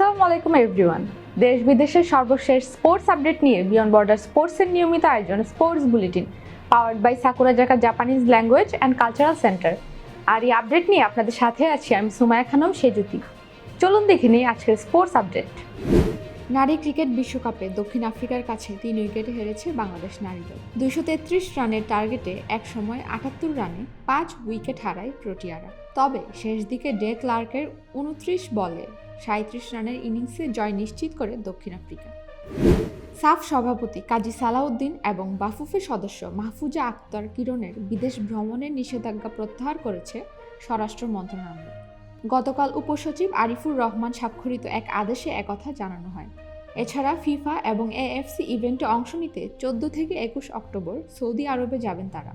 আসসালামু আলাইকুম এভরিওয়ান দেশ বিদেশের সর্বশেষ স্পোর্টস আপডেট নিয়ে বিয়ন্ড বর্ডার স্পোর্টসের নিয়মিত আয়োজন sports bulletin powered by Sakura Zaka Japanese language and cultural centre আর এই আপডেট নিয়ে আপনাদের সাথে আছি আমি সুমায়া খানম, সেজুতি। চলুন দেখে নিই আজকের স্পোর্টস আপডেট নারী ক্রিকেট বিশ্বকাপে দক্ষিণ আফ্রিকার কাছে তিন উইকেটে হেরেছে বাংলাদেশ নারী দল। দুইশো তেত্রিশ রানের টার্গেটে এক সময় আটাত্তর রানে পাঁচ উইকেট হারায় প্রোটিয়ারা। তবে শেষ দিকে ডে ক্লার্কের উনত্রিশ বলে সাঁত্রিশ রানের ইনিংসে জয় নিশ্চিত করে দক্ষিণ আফ্রিকা। সাফ সভাপতি কাজী সালাউদ্দিন এবং বাফুফে সদস্য মাহফুজা আক্তার কিরণের বিদেশ ভ্রমণের নিষেধাজ্ঞা প্রত্যাহার করেছে স্বরাষ্ট্র মন্ত্রণালয়। গতকাল উপসচিব আরিফুর রহমান স্বাক্ষরিত এক আদেশে একথা জানানো হয়। এছাড়া ফিফা এবং এএফসি ইভেন্টে অংশ নিতে চোদ্দ থেকে একুশ অক্টোবর সৌদি আরবে যাবেন তারা।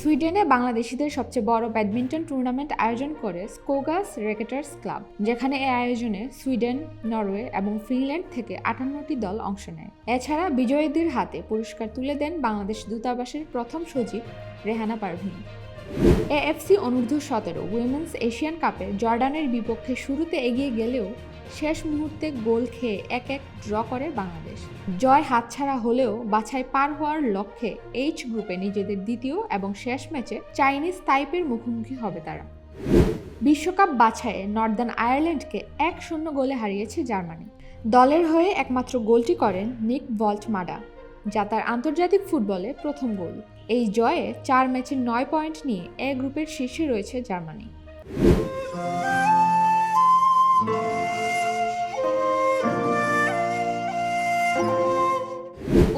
সুইডেনে বাংলাদেশিদের সবচেয়ে বড় ব্যাডমিন্টন টুর্নামেন্ট আয়োজন করে স্কোগাস রেকেটার্স ক্লাব, যেখানে এ আয়োজনে সুইডেন, নরওয়ে এবং ফিনল্যান্ড থেকে আটান্নটি দল অংশ নেয়। এছাড়া বিজয়ীদের হাতে পুরস্কার তুলে দেন বাংলাদেশ দূতাবাসের প্রথম সচিব রেহানা পারভিন। এএফসি অনূর্ধ্ব সতেরো উইমেন্স এশিয়ান কাপে জর্ডানের বিপক্ষে শুরুতে এগিয়ে গেলেও শেষ মুহূর্তে গোল খেয়ে এক এক ড্র করে বাংলাদেশ। জয় হাতছাড়া হলেও বাছাই পার হওয়ার লক্ষ্যে এইচ গ্রুপে নিজেদের দ্বিতীয় এবং শেষ ম্যাচে চাইনিজ তাইপের মুখোমুখি হবে তারা। বিশ্বকাপ বাছাইয়ে নর্দার্ন আয়ারল্যান্ডকে এক শূন্য গোলে হারিয়েছে জার্মানি। দলের হয়ে একমাত্র গোলটি করেন নিক ভল্ট মাডা যা তার আন্তর্জাতিক ফুটবলে প্রথম গোল। এই জয়ে চার ম্যাচে নয় পয়েন্ট নিয়ে এ গ্রুপের শীর্ষে রয়েছে জার্মানি।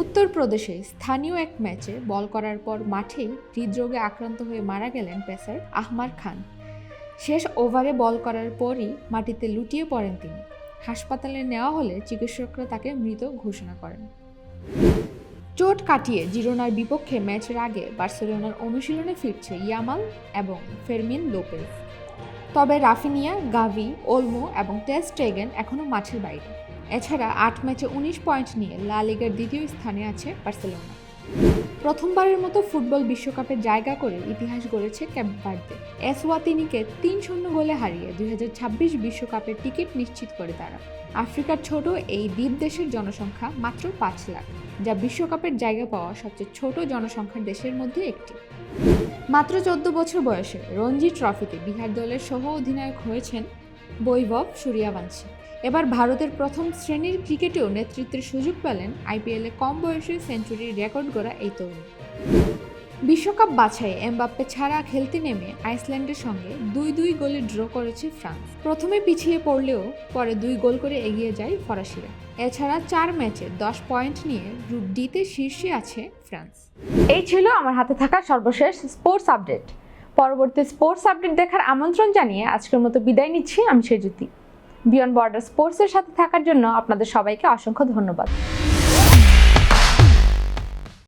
উত্তরপ্রদেশে স্থানীয় এক ম্যাচে বল করার পর মাঠেই হৃদরোগে আক্রান্ত হয়ে মারা গেলেন পেসার আহমার খান। শেষ ওভারে বল করার পরই মাটিতে লুটিয়ে পড়েন তিনি। হাসপাতালে নেওয়া হলে চিকিৎসকরা তাকে মৃত ঘোষণা করেন। চোট কাটিয়ে জিরোনার বিপক্ষে ম্যাচের আগে বার্সেলোনার অনুশীলনে ফিরছে ইয়ামাল এবং ফেরমিন লোপেজ। তবে রাফিনিয়া, গাভি, ওলমো এবং টেস্ট টেগেন এখনও মাঠের বাইরে। এছাড়া আট ম্যাচে উনিশ পয়েন্ট নিয়ে লা লিগার দ্বিতীয় স্থানে আছে বার্সেলোনা। প্রথমবারের মতো ফুটবল বিশ্বকাপে জায়গা করে ইতিহাস গড়েছে ক্যাপভার্দে এসওয়াতিনিকে তিন শূন্য গোলে হারিয়ে দুই বিশ্বকাপের টিকিট নিশ্চিত করে তারা। আফ্রিকার ছোট এই দ্বীপ দেশের জনসংখ্যা মাত্র পাঁচ লাখ, যা বিশ্বকাপের জায়গা পাওয়া সবচেয়ে ছোট জনসংখ্যার দেশের মধ্যে একটি। মাত্র চোদ্দ বছর বয়সে রঞ্জি ট্রফিতে বিহার দলের সহ অধিনায়ক হয়েছেন বৈভব সূর্যাবংশী। এবার ভারতের প্রথম শ্রেণির ক্রিকেটেও নেতৃত্বের সুযোগ পেলেন আইপিএলে কম বয়সে সেঞ্চুরির রেকর্ড গড়া এই তরুণ। বিশ্বকাপ বাছাই এমবাপ্পে ছাড়া খেলতে নেমে আইসল্যান্ডের সঙ্গে দুই দুই গোলে ড্র করেছে ফ্রান্স। প্রথমে পিছিয়ে পড়লেও পরে দুই গোল করে এগিয়ে যায় ফরাসিরা। এছাড়া চার ম্যাচে দশ পয়েন্ট নিয়ে গ্রুপ ডিতে শীর্ষে আছে ফ্রান্স। এই ছিল আমার হাতে থাকা সর্বশেষ স্পোর্টস আপডেট। পরবর্তী স্পোর্টস আপডেট দেখার আমন্ত্রণ জানিয়ে আজকের মতো বিদায় নিচ্ছি, আমি সেজুতি। বিয়ন্ড বর্ডার স্পোর্টসের সাথে থাকার জন্য আপনাদের সবাইকে অসংখ্য ধন্যবাদ।